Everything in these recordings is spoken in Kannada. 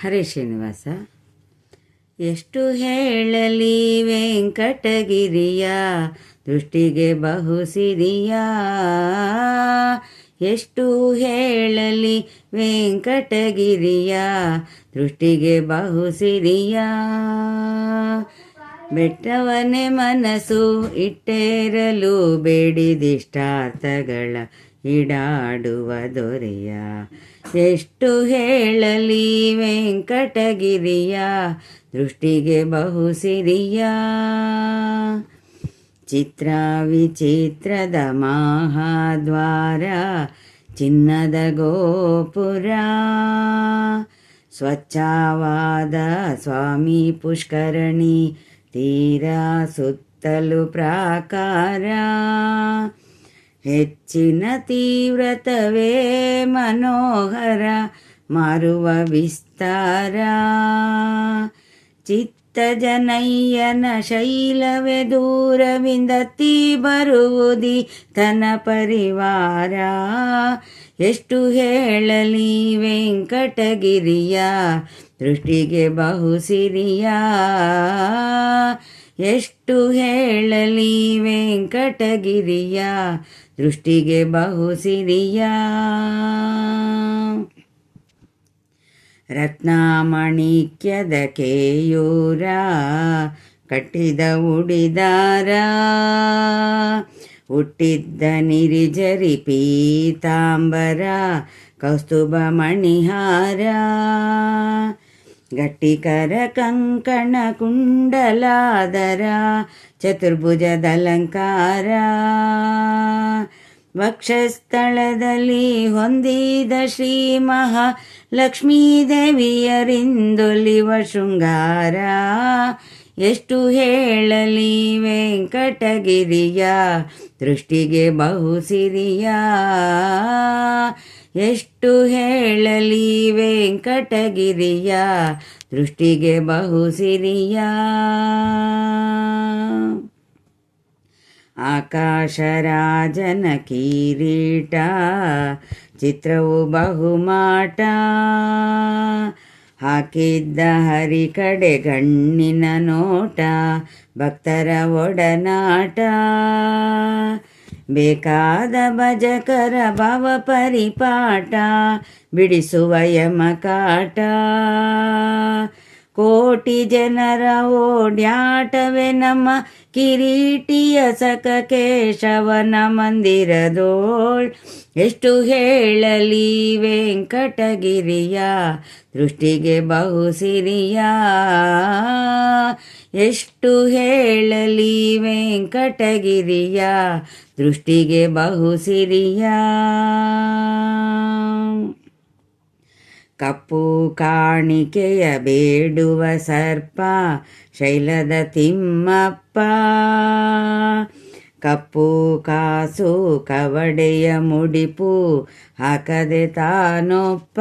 ಹರೇ ಶ್ರೀನಿವಾಸ ಎಷ್ಟು ಹೇಳಲಿ ವೆಂಕಟಗಿರಿಯ, ದೃಷ್ಟಿಗೆ ಬಹು ಸಿರಿಯ ಎಷ್ಟು ಹೇಳಲಿ ವೆಂಕಟಗಿರಿಯ, ದೃಷ್ಟಿಗೆ ಬಹು ಸಿರಿಯ ಬೆಟ್ಟವನೇ ಮನಸ್ಸು ಇಟ್ಟೇರಲು ಬೇಡಿದಿಷ್ಟಾರ್ಥಗಳ ಈಡಾಡುವ ದೊರೆಯ ಎಷ್ಟು ಹೇಳಲಿ ವೆಂಕಟಗಿರಿಯ, ದೃಷ್ಟಿಗೆ ಬಹು ಸಿರಿಯ ಚಿತ್ರ ವಿಚಿತ್ರದ ಮಹಾದ್ವಾರ, ಚಿನ್ನದ ಗೋಪುರ. ಸ್ವಚ್ಛವಾದ ಸ್ವಾಮಿ ಪುಷ್ಕರಣಿ, ತೀರ ಸುತ್ತಲೂ ಪ್ರಾಕಾರ. ಹೆಚ್ಚಿನ ತೀವ್ರತವೇ ಮನೋಹರ, ಮಾರುವ ವಿಸ್ತಾರ. ಚಿತ್ತ ಜನಯ್ಯನ ಶೈಲವೇ ತೀ ಬರುವುದಿ ತನ ಪರಿವಾರ. ಎಷ್ಟು ಹೇಳಲಿ ವೆಂಕಟಗಿರಿಯ, ದೃಷ್ಟಿಗೆ ಬಹು ಸಿರಿಯ ಎಷ್ಟು ಹೇಳಲಿ ವೆಂಕಟಗಿರಿಯ? ದೃಷ್ಟಿಗೆ ಬಹು ಸಿರಿಯ ರತ್ನಾಮಣಿಕ್ಯದ ಕೇಯೂರ, ಕಟ್ಟಿದ ಉಡಿದಾರ. ಹುಟ್ಟಿದ್ದ ನಿರಿಜರಿ ಪೀತಾಂಬರ, ಕೌಸ್ತುಭ ಮಣಿಹಾರ. ಗಟ್ಟಿಕರ ಕಂಕಣ ಕುಂಡಲಾದರ ಚತುರ್ಭುಜದಲಂಕಾರ ವಕ್ಷಸ್ಥಳದಲ್ಲಿ ಹೊಂದಿದ ಶ್ರೀ ಮಹಾ ಲಕ್ಷ್ಮೀದೇವಿಯರಿಂದೊಲಿವ ಶೃಂಗಾರ ಎಷ್ಟು ಹೇಳಲಿ ವೆಂಕಟಗಿರಿಯ ದೃಷ್ಟಿಗೆ ಬಹು ಸಿರಿಯ ಎಷ್ಟು ಹೇಳಲಿ ವೆಂಕಟಗಿರಿಯ? ದೃಷ್ಟಿಗೆ ಬಹು ಸಿರಿಯ ಆಕಾಶರಾಜನ ಕಿರೀಟ, ಚಿತ್ರವು ಬಹುಮಾಟ. ಹಾಕಿದ್ದ ಹರಿ ಕಡೆ ಗಣ್ಣಿನ ನೋಟ, ಭಕ್ತರ ಒಡನಾಟ. ಬೇಕಾದ ಭಜಕರ ಭವ ಪರಿಪಾಠ ಬಿಡಿಸುವ ಯಮಕಾಟ ಕೋಟಿ ಜನರ ಓಡ್ಯಾಟವೇ ನಮ್ಮ ಕಿರೀಟಿಯ ಸಕ ಕೇಶವನ ಮಂದಿರದೋಳ್ ಎಷ್ಟು ಹೇಳಲಿ ವೆಂಕಟಗಿರಿಯ, ದೃಷ್ಟಿಗೆ ಬಹು ಸಿರಿಯ ಎಷ್ಟು ಹೇಳಲಿ ವೆಂಕಟಗಿರಿಯ, ದೃಷ್ಟಿಗೆ ಬಹು ಸಿರಿಯ ಕಪ್ಪು ಕಾಣಿಕೆಯ ಬೇಡುವ ಸರ್ಪ, ಶೈಲದ ತಿಮ್ಮಪ್ಪ. ಕಪ್ಪು ಕಾಸು ಕವಡೆಯ ಮುಡಿಪು ಹಾಕದೆ ತಾನೊಪ್ಪ.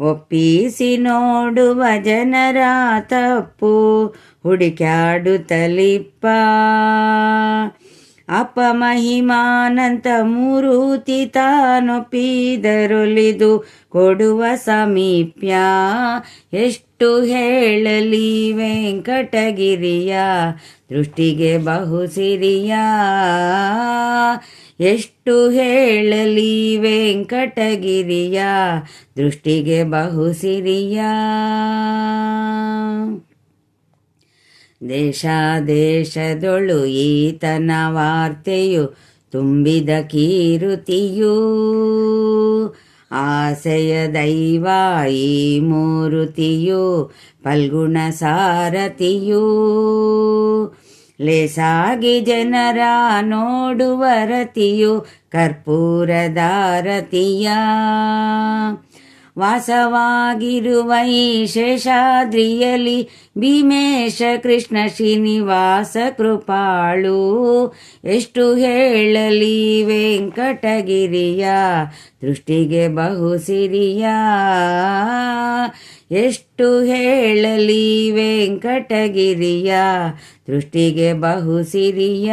ಒಪ್ಪಿಸಿ ನೋಡುವ ಜನರ ತಪ್ಪು ಹುಡುಕ್ಯಾಡುತ್ತಲಿಪ್ಪ ಅಪಮಹಿಮಾನಂತ ಮೂರುತಿ ತಾನೊಪ್ಪಿದರೊಲಿದು ಕೊಡುವ ಸಮೀಪ್ಯ. ಎಷ್ಟು ಹೇಳಲಿ ವೆಂಕಟಗಿರಿಯ, ದೃಷ್ಟಿಗೆ ಬಹು ಸಿರಿಯ ಎಷ್ಟು ಹೇಳಲಿ ವೆಂಕಟಗಿರಿಯ, ದೃಷ್ಟಿಗೆ ಬಹು ಸಿರಿಯ ದೇಶ ದೇಶದೊಳು ಈತನ ವಾರ್ತೆಯು ತುಂಬಿದ ಕೀರುತಿಯೂ. ಆಸೆಯ ದೈವಾಯಿ ಮೂರುತಿಯು ಫಲ್ಗುಣ ಸಾರತಿಯೂ. ಲೇಸಾಗಿ ಜನರ ನೋಡುವ ರತಿಯು ಕರ್ಪೂರದಾರತಿಯ. ಶೇಷಾದ್ರಿಯಲಿ ಭೀಮೇಶ ಕೃಷ್ಣ ಶ್ರೀನಿವಾಸ ಕೃಪಾಳು. ಎಷ್ಟು ಹೇಳಲಿ ವೆಂಕಟಗಿರಿಯ, ದೃಷ್ಟಿಗೆ ಬಹು ಸಿರಿಯ ಎಷ್ಟು ಹೇಳಲಿ ವೆಂಕಟಗಿರಿಯ, ದೃಷ್ಟಿಗೆ ಬಹು ಸಿರಿಯ